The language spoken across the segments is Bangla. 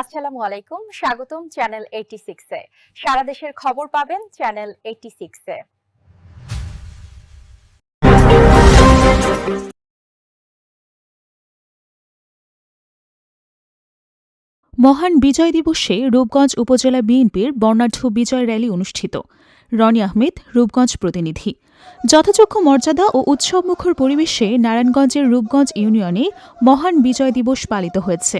আসসালামু আলাইকুম, স্বাগতম চ্যানেল এইটি সিক্সে সারা দেশের খবর পাবেন চ্যানেল এইটি সিক্সে মহান বিজয় দিবসে রূপগঞ্জ উপজেলা বিএনপির বর্ণাঢ্য বিজয় র্যালি অনুষ্ঠিত। রনি আহমেদ, রূপগঞ্জ প্রতিনিধি। যথাযোগ্য মর্যাদা ও উৎসবমুখর পরিবেশে নারায়ণগঞ্জের রূপগঞ্জ ইউনিয়নে মহান বিজয় দিবস পালিত হয়েছে।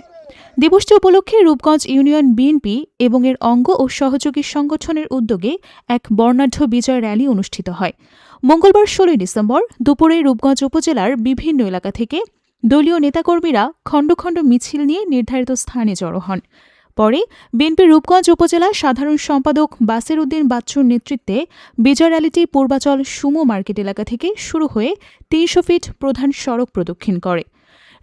দিবসটি উপলক্ষে রূপগঞ্জ ইউনিয়ন বিএনপি এবং এর অঙ্গ ও সহযোগী সংগঠনের উদ্যোগে এক বর্ণাঢ্য বিজয় র্যালি অনুষ্ঠিত হয়। মঙ্গলবার ষোলোই ডিসেম্বর দুপুরে রূপগঞ্জ উপজেলার বিভিন্ন এলাকা থেকে দলীয় নেতাকর্মীরা খণ্ড খণ্ড মিছিল নিয়ে নির্ধারিত স্থানে জড়ো হন। পরে বিএনপি রূপগঞ্জ উপজেলা সাধারণ সম্পাদক বাসের উদ্দিন বাচ্চুর নেতৃত্বে বিজয় র্যালিটি পূর্বাচল সুমো মার্কেট এলাকা থেকে শুরু হয়ে তিনশো ফিট প্রধান সড়ক প্রদক্ষিণ করে।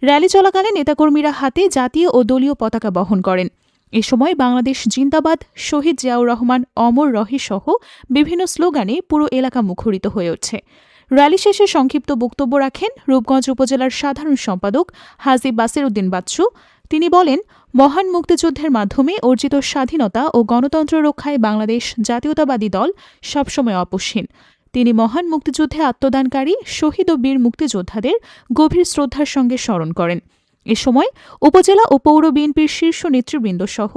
র্যালি চলাকালে নেতাকর্মীরা হাতে জাতীয় ও দলীয় পতাকা বহন করেন। এ সময় বাংলাদেশ জিন্দাবাদ, শহীদ জিয়াউর রহমান, অমর রহি সহ বিভিন্ন স্লোগানে পুরো এলাকা মুখরিত হয়ে ওঠে র্যালি শেষে সংক্ষিপ্ত বক্তব্য রাখেন রূপগঞ্জ উপজেলার সাধারণ সম্পাদক হাজি বাসির উদ্দিন বাচ্চু। তিনি বলেন, মহান মুক্তিযুদ্ধের মাধ্যমে অর্জিত স্বাধীনতা ও গণতন্ত্র রক্ষায় বাংলাদেশ জাতীয়তাবাদী দল সবসময় অপসীন। তিনি মহান মুক্তিযুদ্ধে আত্মদানকারী শহীদ ও বীর মুক্তিযোদ্ধাদের গভীর শ্রদ্ধার সঙ্গে স্মরণ করেন। এ সময় উপজেলা ও পৌর বিএনপির শীর্ষ নেতৃবৃন্দ সহ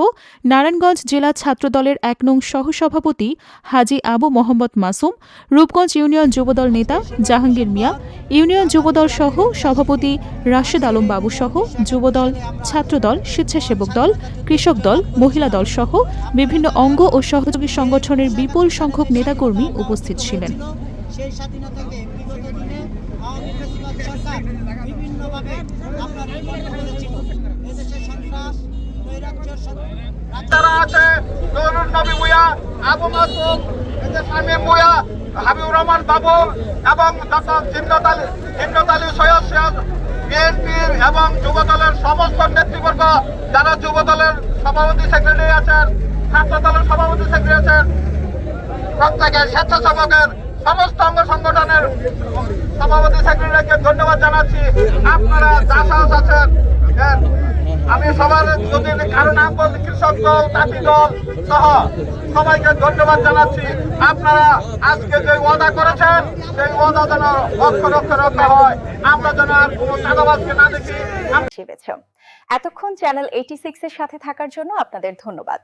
নারায়ণগঞ্জ জেলা ছাত্রদলের এক নং সহসভাপতি হাজি আবু মোহাম্মদ মাসুম, রূপগঞ্জ ইউনিয়ন যুবদল নেতা জাহাঙ্গীর মিয়া, ইউনিয়ন যুবদল সহ সভাপতি রাশেদ আলম বাবু সহ যুবদল, ছাত্রদল, স্বেচ্ছাসেবক দল, কৃষক দল, মহিলা দল সহ বিভিন্ন অঙ্গ ও সহযোগী সংগঠনের বিপুল সংখ্যক নেতাকর্মী উপস্থিত ছিলেন। সেই স্বাধীনতাকে বিগত দিনে আওয়ামী ফ্যাসিবাদ সরকার বিভিন্নভাবে আপনার বিপন্ন করেছিল। এদেশে সন্ত্রাস, নৈরাজ্য যারা আছে নবী আবু মাসুম, এদের স্বামী রহমান বাবুল এবং ডক্টর জিন্নত আলী সৈয়দ সৈয়দ বিএনপির এবং যুবদলের সমস্ত নেতৃবর্গ, যারা যুবদলের সভাপতি সেক্রেটারি আছেন ছাত্র দলের সভাপতি সেক্রেটারি আছেন, প্রত্যেকের স্বেচ্ছাসেবকের সমস্ত অঙ্গ সংগঠনের সভাপতি সেক্রেটারিকে ধন্যবাদ জানাচ্ছি। আপনারা যা সাহস আছেন আমি সবার যদি কারও নাম বলছি কৃষক দল, তাঁতি দল সহ সবাইকে ধন্যবাদ জানাচ্ছি। আপনারা আজকে যে ওয়াদা করেছেন, সেই ওয়াদা যেন অক্ষর অক্ষর রক্ষা হয়। আমরা যেন আর কোনো না দেখি। এতক্ষণ চ্যানেল এইটি সিক্সের সাথে থাকার জন্য আপনাদের ধন্যবাদ।